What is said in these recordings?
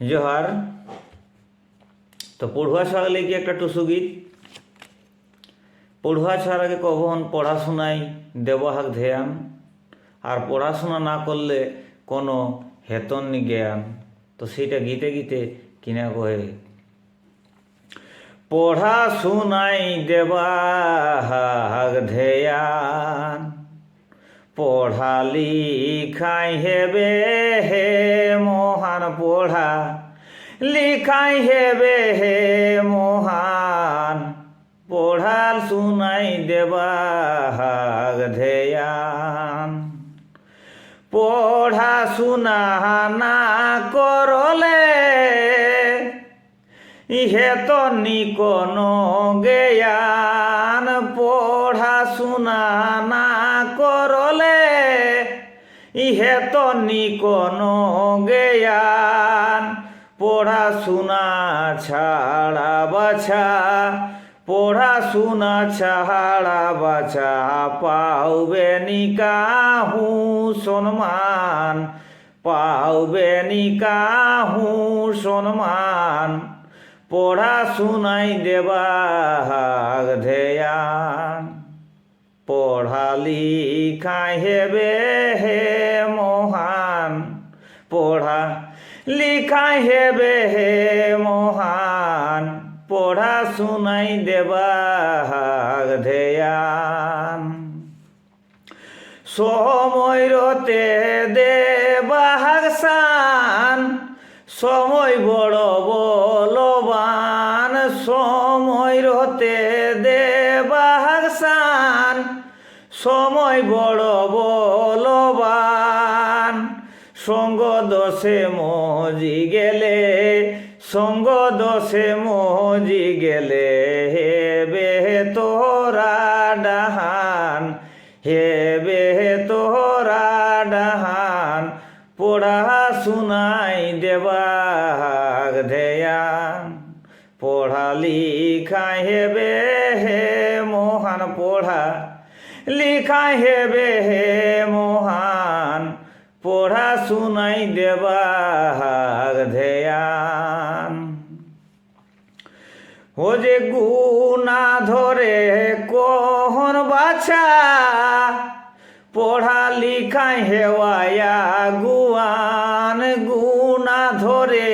জোহার। তো পড়ুয়া ছাড়া লেগে একটা টুসু গীত। পড়ুয়া ছাড়াকে কখন পড়াশোনায় হাক ধ্যান। আর পড়াশোনা না করলে কোনো হেতন জ্ঞান। তো সেইটা গীতে গীতে কিনা কহে পড়াশোনায় হাক ধ্যান। পড়ালি খাই হেবে হে পড়া, লিখাই হেবে হে মহান। পড়াল শুনাই দেবা ধেয়ান পড়া শুনা না করলে ইহে তো নি কোনো জ্ঞান। পড়াশুনা না ইহে তো নি কোনো জ্ঞান, পড়াশুনা ছাড়া বাছা, পড়াশুনা ছাড়া বাছা পাউবে নিকাহু সম্মান পাউবে নিকাহু সম্মান, পড়াশুনাই দেবা ধ্যান পড়ালি খাই হেবে হে মহান? পড়া লিখাই হেবে হে মহান? পড়া শুনাই দেবা ধ্যান। সময় রতে দেবাহাগ সান। সময় বড় বলবান। সময় রতে সান সময় বড় বলবান। সঙ্গ দশে মজি গেলে, সঙ্গ দশে মজি গেলে হে বে তোরা ডাহান হে বে তোরা ডাহান। পড়া শুনাই দেবা ধ্যান। পড়া লিখাই হেবে হে মহান পড়া লিখাই হেবে হে মহান, পড়া শুনাই দেবা ধ্যান। ও যে গুনা ধরে কহন বাছা, পড়া লিখাই হেওয়ায়া গুয়ান গুনা ধরে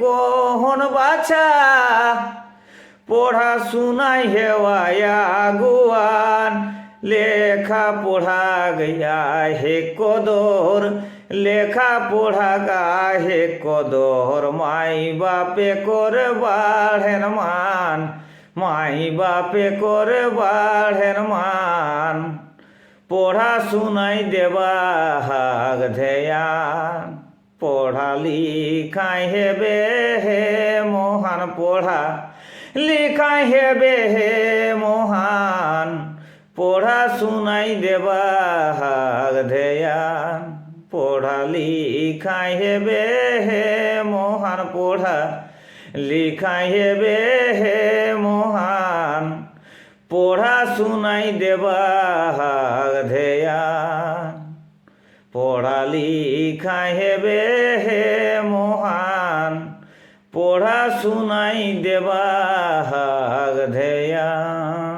কহন বাছা, পড়া শুনাই হেওয়ায়া গুয়ান লেখা পড়া গয়া হে কদর লেখা পড়া গা হে কদর, মাই বাপে করে বাড়েন মান, মাই বাপে করে বাড়েন মান, পড়া শুনাই দেবা হাগ ধ্যান পড়া লিখাই হেবে হে মহান, পড়া লিখাই হেবে হে মহান। পড়া শুনাই দেবা হাগ ধ্যান পড়া লিখাই হেবে হে মহান, পড়া লিখাই হেবে হে মহান। পড়া শুনাই দেবা ধ্যান পড়া লিখাই হেবে হে মহান। পড়া শুনাই দেবা ধ্যান